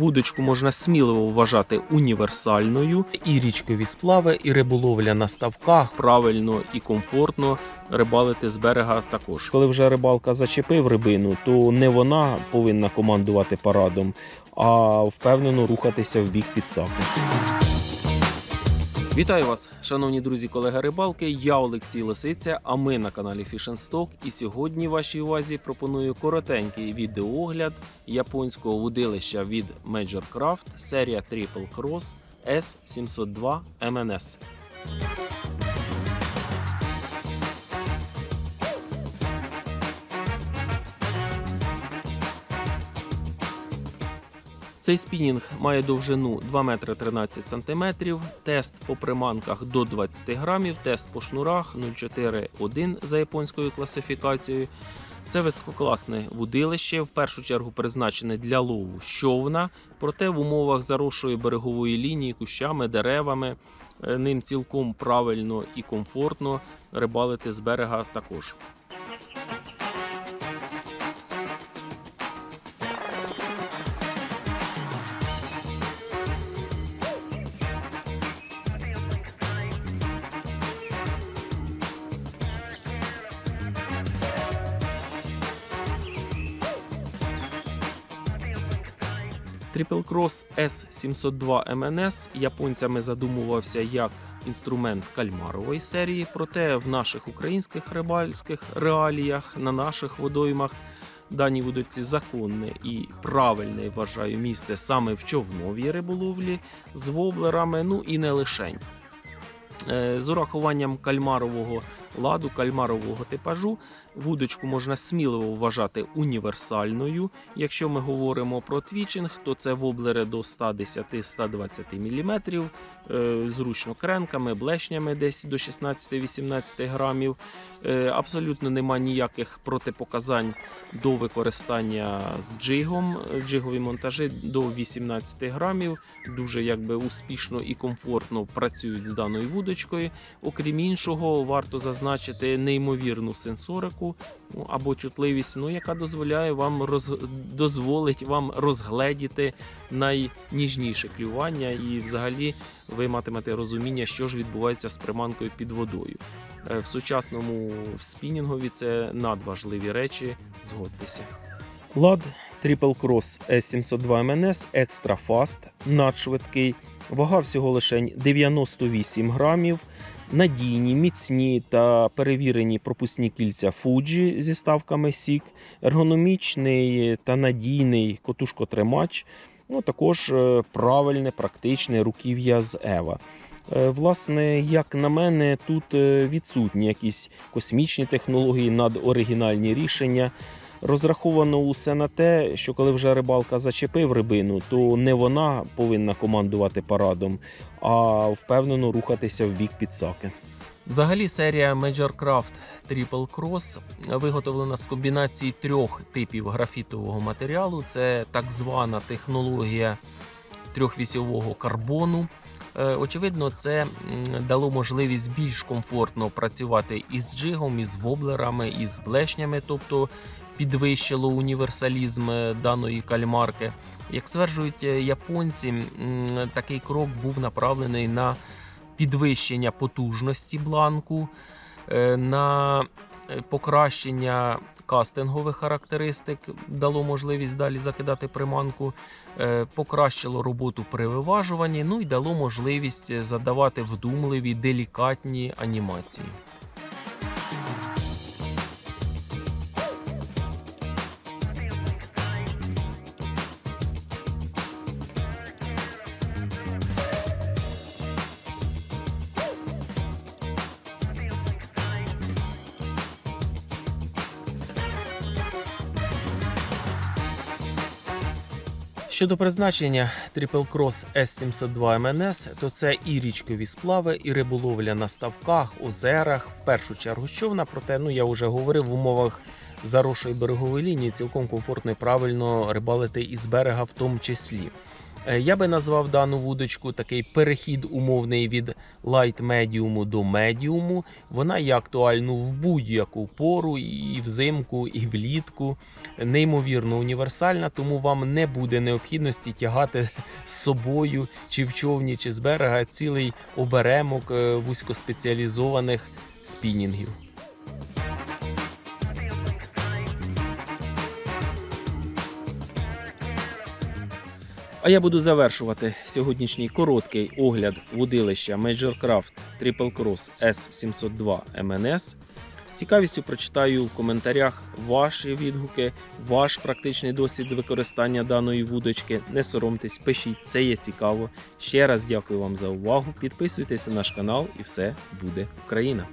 Вудочку можна сміливо вважати універсальною. І річкові сплави, і риболовля на ставках правильно і комфортно рибалити з берега також. Коли вже рибалка зачепив рибину, то не вона повинна командувати парадом, а впевнено рухатися в бік підсаки. Вітаю вас, шановні друзі, колеги рибалки. Я Олексій Лисиця, а ми на каналі Fish. І сьогодні вашій увазі пропоную коротенький відеоогляд японського вудилища від Major Craft, серія Triple Cross S702 MNS. Цей спінінг має довжину 2 метри 13 сантиметрів, тест по приманках до 20 грамів, тест по шнурах 0,4-1 за японською класифікацією. Це висококласне вудилище, в першу чергу призначене для лову щовна, проте в умовах заросшої берегової лінії, кущами, деревами е, ним цілком правильно і комфортно рибалити з берега також. Triple Cross S702 MNS японцями задумувався як інструмент кальмарової серії, проте в наших українських рибальських реаліях на наших водоймах дані вудочці законне і правильне вважаю місце саме в човновій риболовлі з воблерами, ну і не лишень. Е, З урахуванням кальмарового ладу, кальмарового типажу, вудочку можна сміливо вважати універсальною. Якщо ми говоримо про твічинг, то це воблери до 110-120 мм, е, зручно кренками, блешнями десь до 16-18 грамів. Е, Абсолютно нема ніяких протипоказань до використання з джигом. Джигові монтажі до 18 грамів дуже якби успішно і комфортно працюють з даною вудочкою. Окрім іншого, варто зазначити неймовірну сенсорику ну, або чутливість, ну, яка дозволяє вам роз... дозволить вам розгледіти найніжніше клювання, і взагалі ви матимете розуміння, що ж відбувається з приманкою під водою. Е, В сучасному спінінгові це надважливі речі. Згодьтеся. Лад Triple Cross S702 MNS Extra Fast, надшвидкий, вага всього лише 98 грамів. Надійні, міцні та перевірені пропускні кільця Fuji зі ставками SIG, ергономічний та надійний котушкотримач, ну також е, правильне, практичне руків'я з Ева. Власне, як на мене, тут е, відсутні якісь космічні технології, надоригінальні рішення. Розраховано усе на те, що коли вже рибалка зачепив рибину, то не вона повинна командувати парадом, а впевнено рухатися в бік підсаки. Взагалі, серія Major Craft Triple Cross виготовлена з комбінації трьох типів графітового матеріалу. Це так звана технологія трьохвісьового карбону. Е, Очевидно, це дало можливість більш комфортно працювати із джигом, із воблерами, із блешнями, тобто підвищило універсалізм е, даної кальмарки. Як стверджують е, японці, такий крок був направлений на підвищення потужності бланку, е, на покращення кастингових характеристик, дало можливість далі закидати приманку, покращило роботу при виважуванні, ну і дало можливість задавати вдумливі, делікатні анімації. Щодо призначення Triple Cross S702 MNS, то це і річкові сплави, і риболовля на ставках, озерах, в першу чергу човна. Проте, ну я вже говорив, в умовах заросшої берегової лінії цілком комфортно і правильно рибалити із берега в тому числі. Е, Я би назвав дану вудочку такий перехід умовний від лайт медіуму до медіуму. Вона є актуальна в будь-яку пору, і взимку, і влітку. Неймовірно універсальна, тому вам не буде необхідності тягати з собою чи в човні, чи з берега цілий оберемок е, вузькоспеціалізованих спінінгів. А я буду завершувати сьогоднішній короткий огляд вудилища Majorcraft Triple Cross S702 MNS. З цікавістю прочитаю в коментарях ваші відгуки, ваш практичний досвід використання даної вудочки. Не соромтесь, пишіть, це є цікаво. Ще раз дякую вам за увагу. Підписуйтесь на наш канал і все буде Україна!